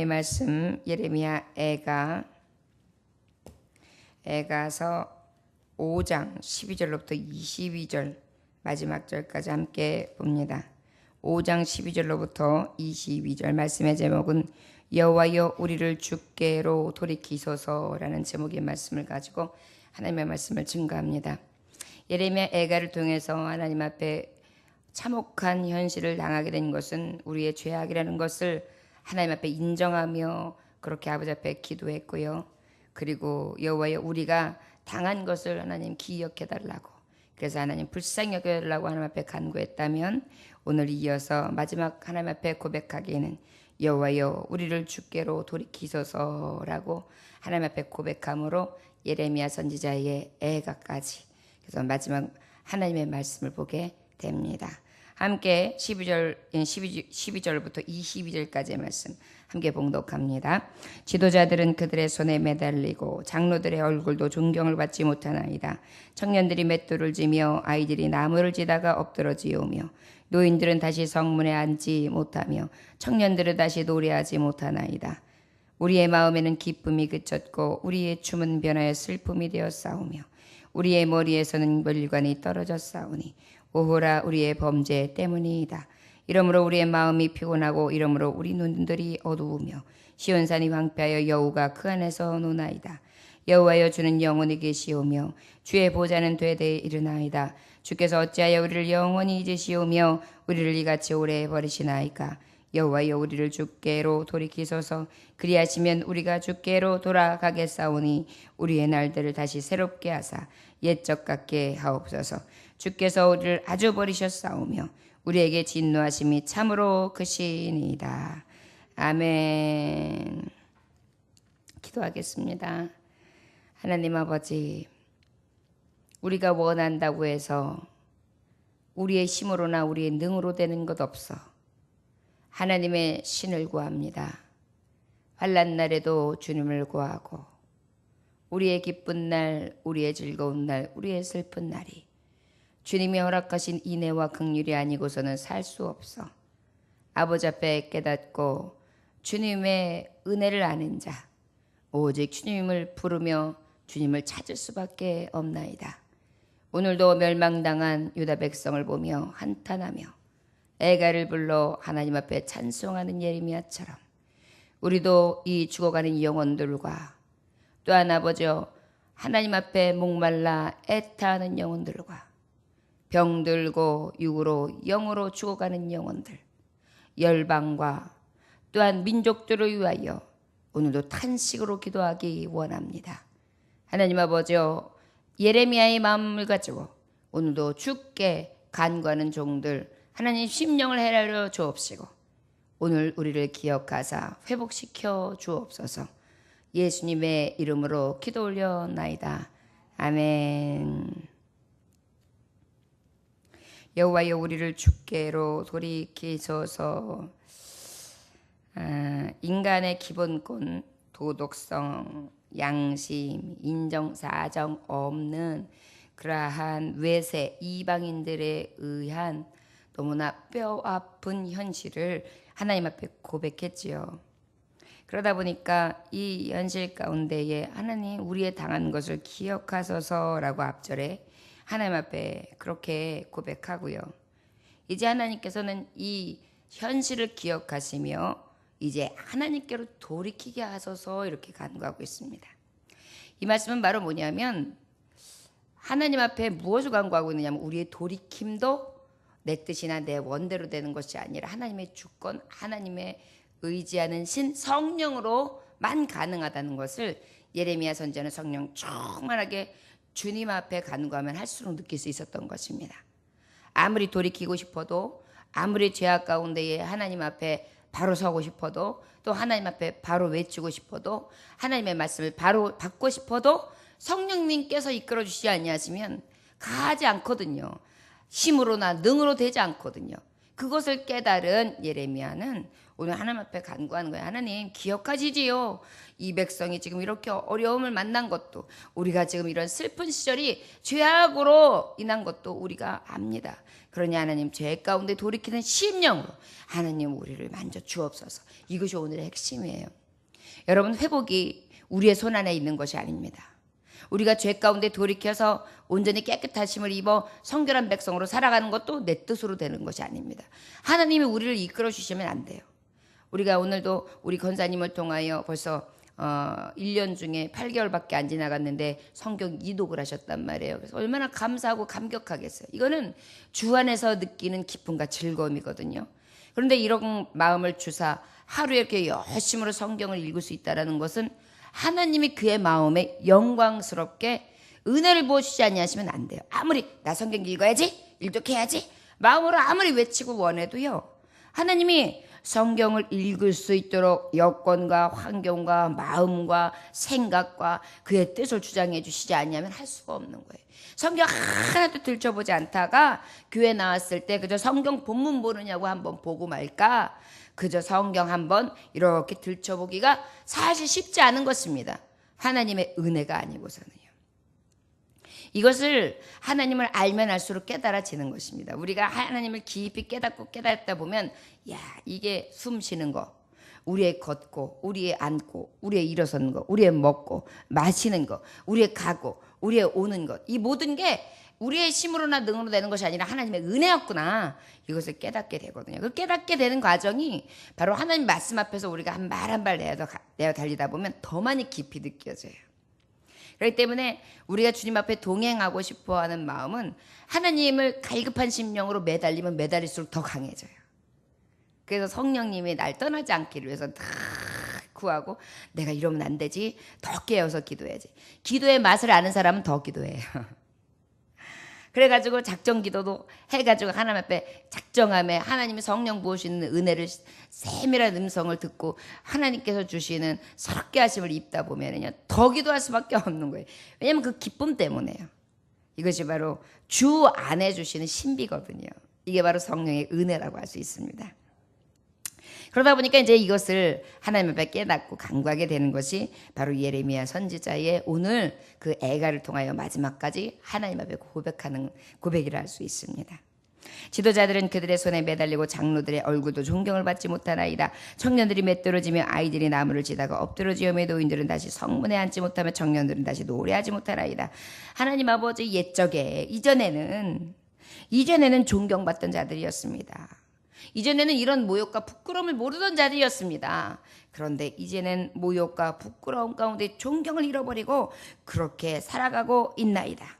이 말씀 예레미야 애가 애가서 5장 12절로부터 22절 마지막 절까지 함께 봅니다. 5장 12절로부터 22절 말씀의 제목은 여호와여 우리를 주께로 돌이키소서라는 제목의 말씀을 가지고 하나님의 말씀을 증거합니다. 예레미야 애가를 통해서 하나님 앞에 참혹한 현실을 당하게 된 것은 우리의 죄악이라는 것을 하나님 앞에 인정하며 그렇게 아버지 앞에 기도했고요. 그리고 여호와여 우리가 당한 것을 하나님 기억해 달라고 그래서 하나님 불쌍히 여겨 달라고 하나님 앞에 간구했다면 오늘 이어서 마지막 하나님 앞에 고백하기에는 여호와여 우리를 주께로 돌이키소서라고 하나님 앞에 고백함으로 예레미야 선지자의 애가까지 그래서 마지막 하나님의 말씀을 보게 됩니다. 함께 12절 12, 12절부터 22절까지의 말씀 함께 봉독합니다. 지도자들은 그들의 손에 매달리고 장로들의 얼굴도 존경을 받지 못하나이다. 청년들이 맷돌을 지며 아이들이 나무를 지다가 엎드러지오며 노인들은 다시 성문에 앉지 못하며 청년들은 다시 노래하지 못하나이다. 우리의 마음에는 기쁨이 그쳤고 우리의 춤은 변하여 슬픔이 되어 싸우며 우리의 머리에서는 멸관이 떨어져 싸우니 오호라 우리의 범죄 때문이다. 이러므로 우리의 마음이 피곤하고 이러므로 우리 눈들이 어두우며 시온산이 황폐하여 여우가 그 안에서 노나이다. 여호와여 주는 영원히 계시오며 주의 보좌는 되되 이르나이다. 주께서 어찌하여 우리를 영원히 잊으시오며 우리를 이같이 오래 버리시나이까. 여호와여 우리를 주께로 돌이키소서 그리하시면 우리가 주께로 돌아가겠사오니 우리의 날들을 다시 새롭게 하사 옛적 같게 하옵소서 주께서 우리를 아주 버리셨사오며 우리에게 진노하심이 참으로 크시니이다. 아멘. 기도하겠습니다. 하나님 아버지 우리가 원한다고 해서 우리의 힘으로나 우리의 능으로 되는 것 없어 하나님의 신을 구합니다. 환란 날에도 주님을 구하고 우리의 기쁜 날, 우리의 즐거운 날, 우리의 슬픈 날이 주님이 허락하신 인애와 긍휼이 아니고서는 살 수 없어. 아버지 앞에 깨닫고 주님의 은혜를 아는 자, 오직 주님을 부르며 주님을 찾을 수밖에 없나이다. 오늘도 멸망당한 유다 백성을 보며 한탄하며 애가를 불러 하나님 앞에 찬송하는 예레미야처럼 우리도 이 죽어가는 영혼들과 또한 아버지여 하나님 앞에 목말라 애타하는 영혼들과 병들고 육으로 영으로 죽어가는 영혼들 열방과 또한 민족들을 위하여 오늘도 탄식으로 기도하기 원합니다. 하나님 아버지여 예레미야의 마음을 가지고 오늘도 죽게 간구하는 종들 하나님 심령을 헤아려 주옵시고 오늘 우리를 기억하사 회복시켜 주옵소서 예수님의 이름으로 기도 올려나이다. 아멘. 여호와여 우리를 주께로 돌이키소서. 아, 인간의 기본권, 도덕성, 양심, 인정, 사정 없는 그러한 외세 이방인들에 의한 너무나 뼈 아픈 현실을 하나님 앞에 고백했지요. 그러다 보니까 이 현실 가운데에 하나님 우리의 당한 것을 기억하소서라고 앞절에 하나님 앞에 그렇게 고백하고요. 이제 하나님께서는 이 현실을 기억하시며 이제 하나님께로 돌이키게 하소서 이렇게 간구하고 있습니다. 이 말씀은 바로 뭐냐면 하나님 앞에 무엇을 간구하고 있느냐면 우리의 돌이킴도 내 뜻이나 내 원대로 되는 것이 아니라 하나님의 주권, 하나님의 의지하는 신 성령으로만 가능하다는 것을 예레미야 선지자는 성령 충만하게 주님 앞에 간구하면 할수록 느낄 수 있었던 것입니다. 아무리 돌이키고 싶어도 아무리 죄악 가운데에 하나님 앞에 바로 서고 싶어도 또 하나님 앞에 바로 외치고 싶어도 하나님의 말씀을 바로 받고 싶어도 성령님께서 이끌어 주시지 아니하시면 가지 않거든요. 힘으로나 능으로 되지 않거든요. 그것을 깨달은 예레미야는 오늘 하나님 앞에 간구하는 거예요. 하나님 기억하시지요. 이 백성이 지금 이렇게 어려움을 만난 것도 우리가 지금 이런 슬픈 시절이 죄악으로 인한 것도 우리가 압니다. 그러니 하나님 죄 가운데 돌이키는 심령으로 하나님 우리를 만져 주옵소서. 이것이 오늘의 핵심이에요. 여러분 회복이 우리의 손 안에 있는 것이 아닙니다. 우리가 죄 가운데 돌이켜서 온전히 깨끗하심을 입어 성결한 백성으로 살아가는 것도 내 뜻으로 되는 것이 아닙니다. 하나님이 우리를 이끌어 주시면 안 돼요. 우리가 오늘도 우리 권사님을 통하여 벌써 어, 1년 중에 8개월밖에 안 지나갔는데 성경 이독을 하셨단 말이에요. 그래서 얼마나 감사하고 감격하겠어요. 이거는 주 안에서 느끼는 기쁨과 즐거움이거든요. 그런데 이런 마음을 주사 하루에 이렇게 열심으로 성경을 읽을 수 있다라는 것은 하나님이 그의 마음에 영광스럽게 은혜를 부어주지 아니하시면 안 돼요. 아무리 나 성경 읽어야지, 일독해야지, 마음으로 아무리 외치고 원해도요. 하나님이 성경을 읽을 수 있도록 여건과 환경과 마음과 생각과 그의 뜻을 주장해 주시지 않냐면 할 수가 없는 거예요. 성경 하나도 들춰보지 않다가 교회 나왔을 때 그저 성경 본문 보느냐고 한번 보고 말까? 그저 성경 한번 이렇게 들춰보기가 사실 쉽지 않은 것입니다. 하나님의 은혜가 아니고서는요. 이것을 하나님을 알면 알수록 깨달아지는 것입니다. 우리가 하나님을 깊이 깨닫고 깨닫다 보면 야 이게 숨 쉬는 거, 우리의 걷고, 우리의 앉고, 우리의 일어서는 거, 우리의 먹고 마시는 거, 우리의 가고, 우리의 오는 것, 이 모든 게 우리의 힘으로나 능으로 되는 것이 아니라 하나님의 은혜였구나. 이것을 깨닫게 되거든요. 그 깨닫게 되는 과정이 바로 하나님 말씀 앞에서 우리가 한말한발 내어 달리다 보면 더 많이 깊이 느껴져요. 그렇기 때문에 우리가 주님 앞에 동행하고 싶어 하는 마음은 하나님을 갈급한 심령으로 매달리면 매달릴수록 더 강해져요. 그래서 성령님이 날 떠나지 않기를 위해서 다 구하고 내가 이러면 안 되지. 더 깨어서 기도해야지. 기도의 맛을 아는 사람은 더 기도해요. 그래가지고 작정 기도도 해가지고 하나님 앞에 작정함에 하나님이 성령 부으시는 은혜를 세밀한 음성을 듣고 하나님께서 주시는 서럽게 하심을 입다 보면은요 더 기도할 수밖에 없는 거예요. 왜냐하면 그 기쁨 때문에요. 이것이 바로 주 안에 주시는 신비거든요. 이게 바로 성령의 은혜라고 할 수 있습니다. 그러다 보니까 이제 이것을 하나님 앞에 깨닫고 간구하게 되는 것이 바로 예레미야 선지자의 오늘 그 애가를 통하여 마지막까지 하나님 앞에 고백하는 고백이라 할 수 있습니다. 지도자들은 그들의 손에 매달리고 장로들의 얼굴도 존경을 받지 못하나이다. 청년들이 맷들어지며 아이들이 나무를 지다가 엎드러지며 노인들은 다시 성문에 앉지 못하며 청년들은 다시 노래하지 못하나이다. 하나님 아버지 옛적에 이전에는 이전에는 존경받던 자들이었습니다. 이전에는 이런 모욕과 부끄러움을 모르던 자들이었습니다. 그런데 이제는 모욕과 부끄러움 가운데 존경을 잃어버리고 그렇게 살아가고 있나이다.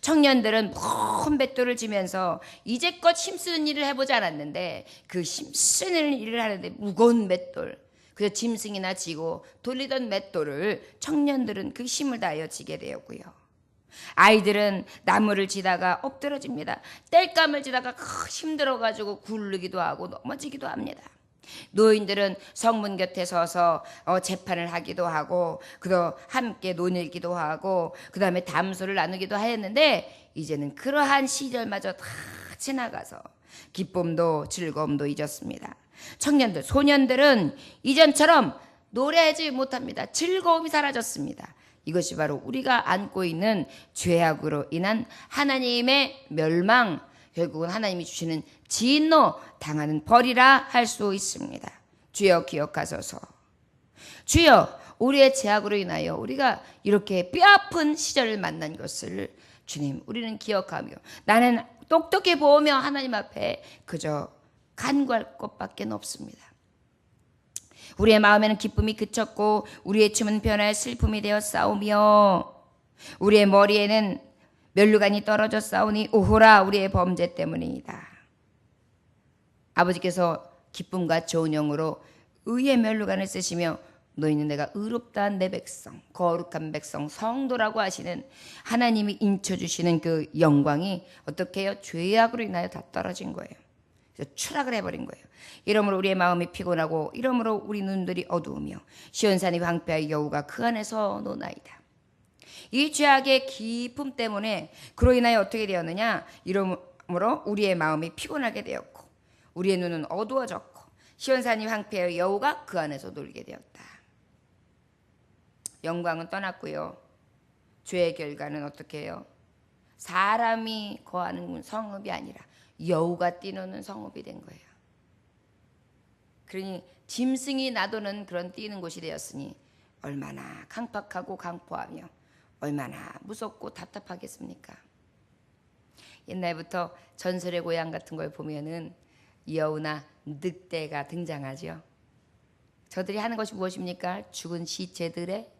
청년들은 먼 뱃돌을 지면서 이제껏 힘쓰는 일을 해보지 않았는데 그 힘쓰는 일을 하는데 무거운 맷돌 그저 짐승이나 지고 돌리던 맷돌을 청년들은 그 힘을 다하여 지게 되었고요. 아이들은 나무를 지다가 엎드러집니다. 땔감을 지다가 힘들어가지고 굴르기도 하고 넘어지기도 합니다. 노인들은 성문 곁에 서서 어, 재판을 하기도 하고 그도 함께 논일기도 하고 그 다음에 담소를 나누기도 하였는데 이제는 그러한 시절마저 다 지나가서 기쁨도 즐거움도 잊었습니다. 청년들, 소년들은 이전처럼 노래하지 못합니다. 즐거움이 사라졌습니다. 이것이 바로 우리가 안고 있는 죄악으로 인한 하나님의 멸망, 결국은 하나님이 주시는 진노 당하는 벌이라 할 수 있습니다. 주여 기억하소서. 주여 우리의 죄악으로 인하여 우리가 이렇게 뼈아픈 시절을 만난 것을 주님 우리는 기억하며 나는 똑똑히 보며 하나님 앞에 그저 간구할 것밖에 없습니다. 우리의 마음에는 기쁨이 그쳤고 우리의 춤은 변화의 슬픔이 되어 싸우며 우리의 머리에는 멸류관이 떨어져 싸우니 오호라 우리의 범죄 때문이다. 아버지께서 기쁨과 좋은 영으로 의의 멸류관을 쓰시며 너희는 내가 의롭다 내 백성 거룩한 백성 성도라고 하시는 하나님이 인쳐 주시는 그 영광이 어떻게 해요? 죄악으로 인하여 다 떨어진 거예요. 그래서 추락을 해버린 거예요. 이러므로 우리의 마음이 피곤하고 이러므로 우리 눈들이 어두우며 시온산이 황폐하여 여우가 그 안에서 노나이다. 이 죄악의 기쁨 때문에 그로 인하여 어떻게 되었느냐? 이러므로 우리의 마음이 피곤하게 되었고 우리의 눈은 어두워졌고 시온산이 황폐하여 여호가 그 안에서 놀게 되었다. 영광은 떠났고요. 죄의 결과는 어떻게 해요? 사람이 거하는 성읍이 아니라 여우가 뛰노는 성읍이 된 거예요. 그러니 짐승이 나도는 그런 뛰는 곳이 되었으니 얼마나 강팍하고 강포하며 얼마나 무섭고 답답하겠습니까? 옛날부터 전설의 고향 같은 걸 보면은 여우나 늑대가 등장하죠. 저들이 하는 것이 무엇입니까? 죽은 시체들의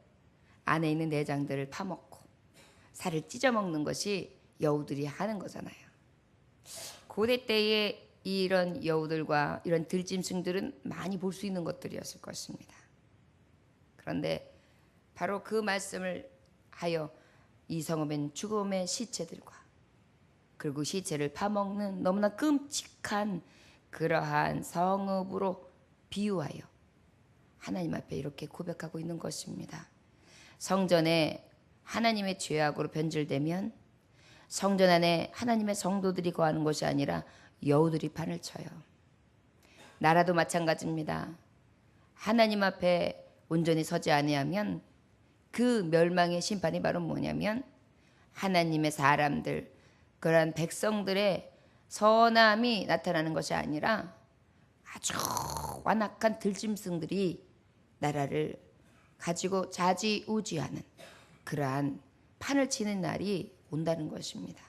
안에 있는 내장들을 파먹고 살을 찢어 먹는 것이 여우들이 하는 거잖아요. 고대 때에 이런 여우들과 이런 들짐승들은 많이 볼 수 있는 것들이었을 것입니다. 그런데 바로 그 말씀을 하여 이 성읍엔 죽음의 시체들과 그리고 시체를 파먹는 너무나 끔찍한 그러한 성읍으로 비유하여 하나님 앞에 이렇게 고백하고 있는 것입니다. 성전에 하나님의 죄악으로 변질되면 성전 안에 하나님의 성도들이 거하는 것이 아니라 여우들이 판을 쳐요. 나라도 마찬가지입니다. 하나님 앞에 온전히 서지 아니하면 그 멸망의 심판이 바로 뭐냐면 하나님의 사람들 그러한 백성들의 선함이 나타나는 것이 아니라 아주 완악한 들짐승들이 나라를 가지고 자지우지하는 그러한 판을 치는 날이 온다는 것입니다.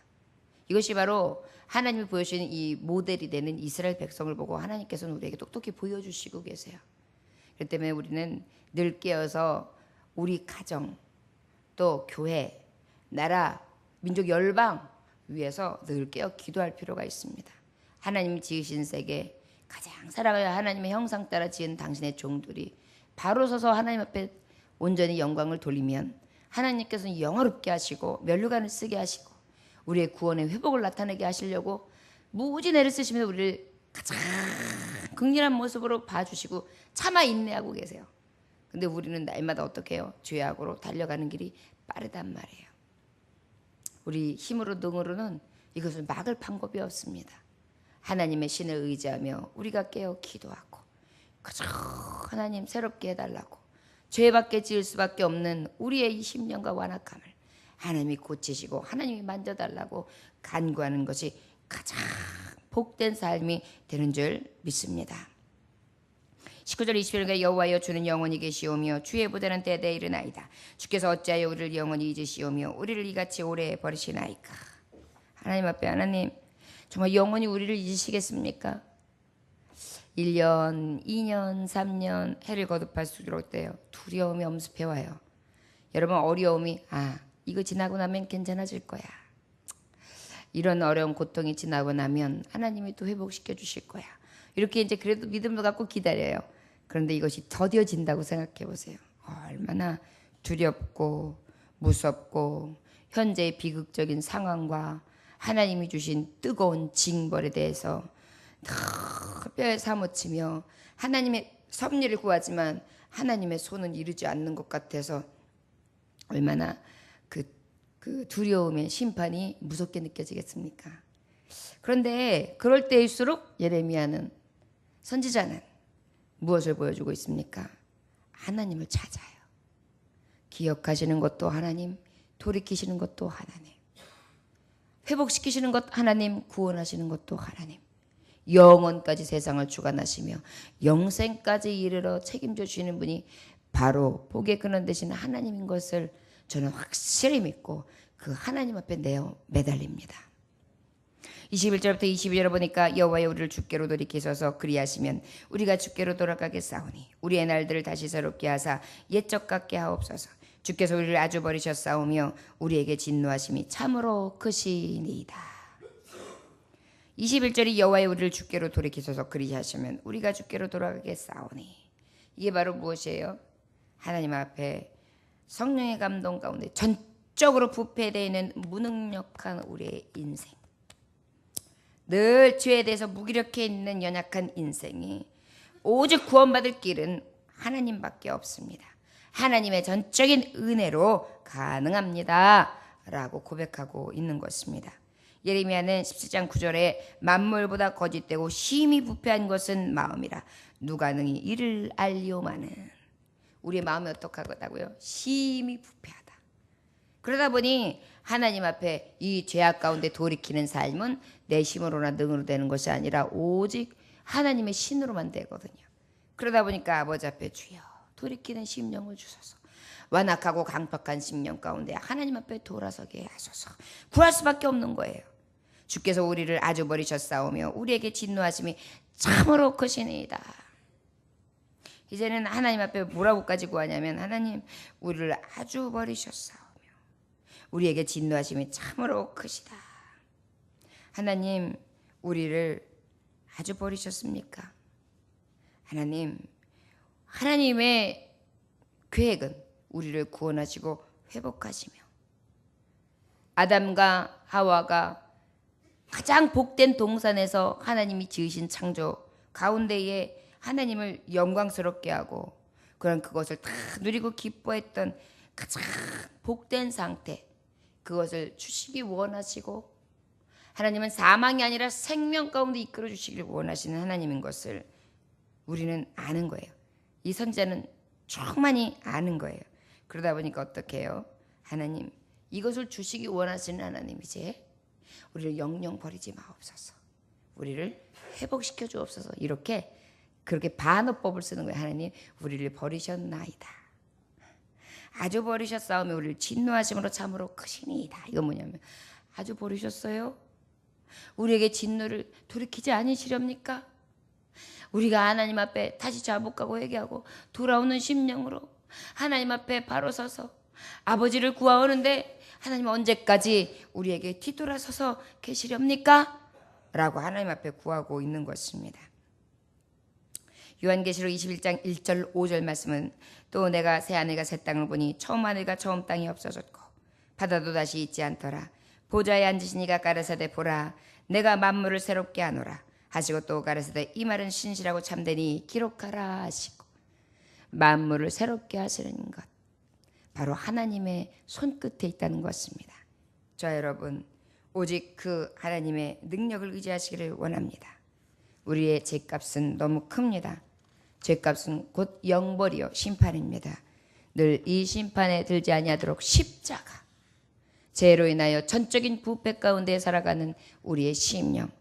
이것이 바로 하나님이 보여주신 이 모델이 되는 이스라엘 백성을 보고 하나님께서는 우리에게 똑똑히 보여주시고 계세요. 그렇기 때문에 우리는 늘 깨어서 우리 가정 또 교회 나라 민족 열방 위해서 늘 깨어 기도할 필요가 있습니다. 하나님이 지으신 세계 가장 사랑하여 하나님의 형상 따라 지은 당신의 종들이 바로 서서 하나님 앞에 온전히 영광을 돌리면 하나님께서는 영어롭게 하시고 면류관을 쓰게 하시고 우리의 구원의 회복을 나타내게 하시려고 무지 내를 쓰시면서 우리를 가장 극렬한 모습으로 봐주시고 참아 인내하고 계세요. 근데 우리는 날마다 어떻게 해요? 죄악으로 달려가는 길이 빠르단 말이에요. 우리 힘으로 능으로는 이것을 막을 방법이 없습니다. 하나님의 신을 의지하며 우리가 깨어 기도하고 그저 하나님 새롭게 해달라고 죄밖에 지을 수밖에 없는 우리의 이 심령과 완악함을 하나님이 고치시고 하나님이 만져달라고 간구하는 것이 가장 복된 삶이 되는 줄 믿습니다. 19절 20절에 여호와여 주는 영원히 계시오며 주의 보다는 때에 이르나이다. 주께서 어찌하여 우리를 영원히 잊으시오며 우리를 이같이 오래 버리시나이까. 하나님 앞에 하나님 정말 영원히 우리를 잊으시겠습니까? 1년, 2년, 3년 해를 거듭할수록 때요. 두려움이 엄습해 와요. 여러분 어려움이 아 이거 지나고 나면 괜찮아질 거야. 이런 어려운 고통이 지나고 나면 하나님이 또 회복시켜 주실 거야. 이렇게 이제 그래도 믿음을 갖고 기다려요. 그런데 이것이 더뎌진다고 생각해 보세요. 얼마나 두렵고 무섭고 현재의 비극적인 상황과 하나님이 주신 뜨거운 징벌에 대해서 늘 뼈에 사무치며 하나님의 섭리를 구하지만 하나님의 손은 이루지 않는 것 같아서 얼마나 그, 그 두려움의 심판이 무섭게 느껴지겠습니까? 그런데 그럴 때일수록 예레미야는 선지자는 무엇을 보여주고 있습니까? 하나님을 찾아요. 기억하시는 것도 하나님, 돌이키시는 것도 하나님, 회복시키시는 것 하나님, 구원하시는 것도 하나님, 영원까지 세상을 주관하시며 영생까지 이르러 책임져 주시는 분이 바로 복의 근원 되신 하나님인 것을 저는 확실히 믿고 그 하나님 앞에 내어 매달립니다. 21절부터 22절을 보니까 여호와여 우리를 주께로 돌이키소서 그리하시면 우리가 주께로 돌아가겠사오니 우리의 날들을 다시 새롭게 하사 옛적 같게 하옵소서 주께서 우리를 아주 버리셨사오며 우리에게 진노하심이 참으로 크시니이다 21절이 여호와여 우리를 주께로 돌이키소서 그리하시면 우리가 주께로 돌아가겠사오니 이게 바로 무엇이에요? 하나님 앞에 성령의 감동 가운데 전적으로 부패되어 있는 무능력한 우리의 인생 늘 죄에 대해서 무기력해 있는 연약한 인생이 오직 구원받을 길은 하나님밖에 없습니다. 하나님의 전적인 은혜로 가능합니다. 라고 고백하고 있는 것입니다. 예레미야는 17장 9절에 만물보다 거짓되고 심히 부패한 것은 마음이라 누가 능히 이를 알리오마는 우리의 마음이 어떡하다고요? 심히 부패하다. 그러다 보니 하나님 앞에 이 죄악 가운데 돌이키는 삶은 내 힘으로나 능으로 되는 것이 아니라 오직 하나님의 신으로만 되거든요. 그러다 보니까 아버지 앞에 주여 돌이키는 심령을 주소서. 완악하고 강팍한 심령 가운데 하나님 앞에 돌아서게 하소서. 구할 수밖에 없는 거예요. 주께서 우리를 아주 버리셨사오며 우리에게 진노하심이 참으로 크시니이다. 이제는 하나님 앞에 뭐라고까지 구하냐면 하나님 우리를 아주 버리셨사오며 우리에게 진노하심이 참으로 크시다. 하나님 우리를 아주 버리셨습니까? 하나님 하나님의 계획은 우리를 구원하시고 회복하시며 아담과 하와가 가장 복된 동산에서 하나님이 지으신 창조 가운데에 하나님을 영광스럽게 하고 그런 그것을 다 누리고 기뻐했던 가장 복된 상태 그것을 주시기 원하시고 하나님은 사망이 아니라 생명 가운데 이끌어 주시길 원하시는 하나님인 것을 우리는 아는 거예요. 이 선자는 충만히 아는 거예요. 그러다 보니까 어떻게 해요? 하나님 이것을 주시기 원하시는 하나님이지 우리를 영영 버리지 마옵소서. 우리를 회복시켜 주옵소서. 이렇게 그렇게 반어법을 쓰는 거예요. 하나님 우리를 버리셨나이다. 아주 버리셨사오며 우리를 진노하심으로 참으로 크시니이다. 이거 뭐냐면 아주 버리셨어요. 우리에게 진노를 돌이키지 아니시렵니까? 우리가 하나님 앞에 다시 자복하고 회개하고 돌아오는 심령으로 하나님 앞에 바로 서서 아버지를 구하오는데 하나님 언제까지 우리에게 뒤돌아서서 계시렵니까? 라고 하나님 앞에 구하고 있는 것입니다. 요한계시록 21장 1절 5절 말씀은 또 내가 새 하늘과 새 땅을 보니 처음 하늘과 처음 땅이 없어졌고 바다도 다시 있지 않더라 보좌에 앉으시니가 가라사대 보라 내가 만물을 새롭게 하노라 하시고 또 가라사대 이 말은 신실하고 참되니 기록하라 하시고 만물을 새롭게 하시는 것 바로 하나님의 손끝에 있다는 것입니다. 저 여러분 오직 그 하나님의 능력을 의지하시기를 원합니다. 우리의 죄값은 너무 큽니다. 죄값은 곧 영벌이요 심판입니다. 늘 이 심판에 들지 아니하도록 십자가 죄로 인하여 전적인 부패 가운데 살아가는 우리의 심령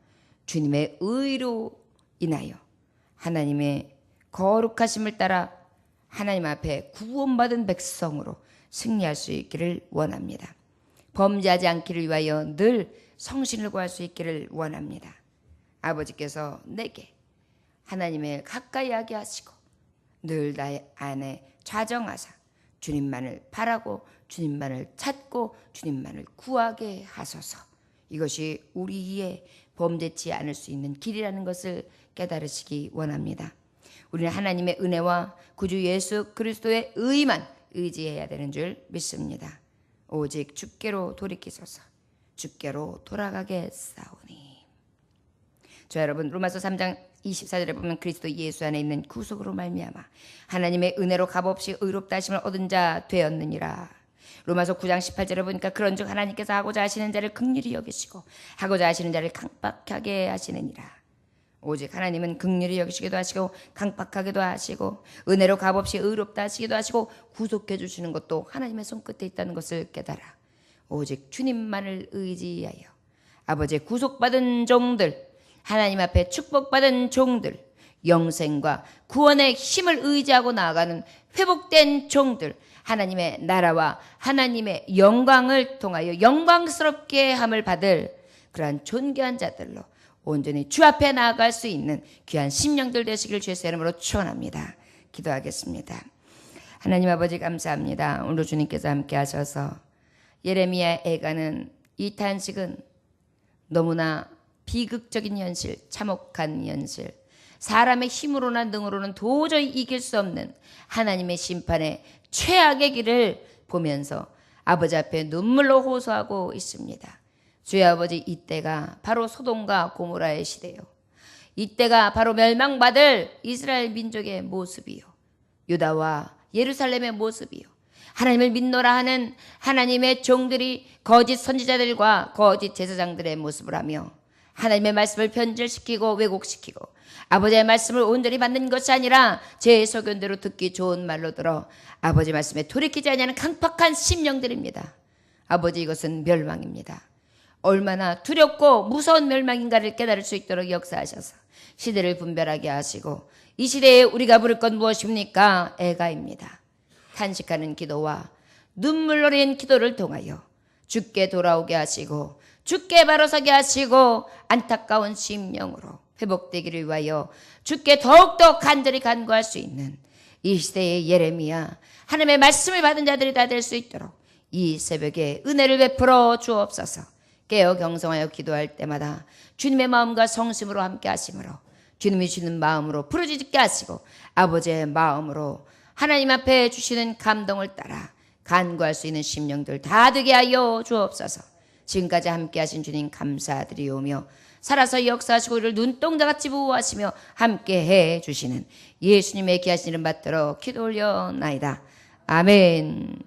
주님의 의로 인하여 하나님의 거룩하심을 따라 하나님 앞에 구원받은 백성으로 승리할 수 있기를 원합니다. 범죄하지 않기를 위하여 늘 성신을 구할 수 있기를 원합니다. 아버지께서 내게 하나님을 가까이 하게 하시고 늘 나의 안에 좌정하사 주님만을 바라고 주님만을 찾고 주님만을 구하게 하소서. 이것이 우리의 범죄치 않을 수 있는 길이라는 것을 깨달으시기 원합니다. 우리는 하나님의 은혜와 구주 예수 그리스도의 의만 의지해야 되는 줄 믿습니다. 오직 주께로 돌이키소서. 주께로 돌아가게 싸우니. 저 여러분 로마서 3장 24절에 보면 그리스도 예수 안에 있는 구속으로 말미암아 하나님의 은혜로 값없이 의롭다 하심을 얻은 자 되었느니라. 로마서 9장 18절에 보니까 그런즉 하나님께서 하고자 하시는 자를 극률히 여기시고 하고자 하시는 자를 강박하게 하시느니라. 오직 하나님은 극률히 여기시기도 하시고 강박하기도 하시고 은혜로 값없이 의롭다 하시기도 하시고 구속해 주시는 것도 하나님의 손끝에 있다는 것을 깨달아 오직 주님만을 의지하여 아버지의 구속받은 종들 하나님 앞에 축복받은 종들 영생과 구원의 힘을 의지하고 나아가는 회복된 종들 하나님의 나라와 하나님의 영광을 통하여 영광스럽게 함을 받을 그러한 존귀한 자들로 온전히 주 앞에 나아갈 수 있는 귀한 심령들 되시길 주의 이름으로 축원합니다. 기도하겠습니다. 하나님 아버지 감사합니다. 오늘 주님께서 함께 하셔서 예레미야 애가는 이 탄식은 너무나 비극적인 현실, 참혹한 현실, 사람의 힘으로나 능으로는 도저히 이길 수 없는 하나님의 심판의 최악의 길을 보면서 아버지 앞에 눈물로 호소하고 있습니다. 주의 아버지 이때가 바로 소돔과 고모라의 시대요. 이때가 바로 멸망받을 이스라엘 민족의 모습이요. 유다와 예루살렘의 모습이요. 하나님을 믿노라 하는 하나님의 종들이 거짓 선지자들과 거짓 제사장들의 모습을 하며 하나님의 말씀을 변절시키고 왜곡시키고 아버지의 말씀을 온전히 받는 것이 아니라 제 소견대로 듣기 좋은 말로 들어 아버지 말씀에 돌이키지 아니하는 강팍한 심령들입니다. 아버지 이것은 멸망입니다. 얼마나 두렵고 무서운 멸망인가를 깨달을 수 있도록 역사하셔서 시대를 분별하게 하시고 이 시대에 우리가 부를 건 무엇입니까? 애가입니다. 탄식하는 기도와 눈물 흘린 기도를 통하여 죽게 돌아오게 하시고 죽게 바로 서게 하시고 안타까운 심령으로 회복되기를 위하여 죽게 더욱더 간절히 간구할 수 있는 이 시대의 예레미야 하나님의 말씀을 받은 자들이 다 될 수 있도록 이 새벽에 은혜를 베풀어 주옵소서 깨어 경성하여 기도할 때마다 주님의 마음과 성심으로 함께 하심으로 주님이 주는 마음으로 부르짖게 하시고 아버지의 마음으로 하나님 앞에 주시는 감동을 따라 간구할 수 있는 심령들 다 되게 하여 주옵소서. 지금까지 함께 하신 주님 감사드리오며 살아서 역사하시고 우리를 눈동자같이 보호하시며 함께 해 주시는 예수님의 귀하신 이름 받들어 기도 올려나이다. 아멘.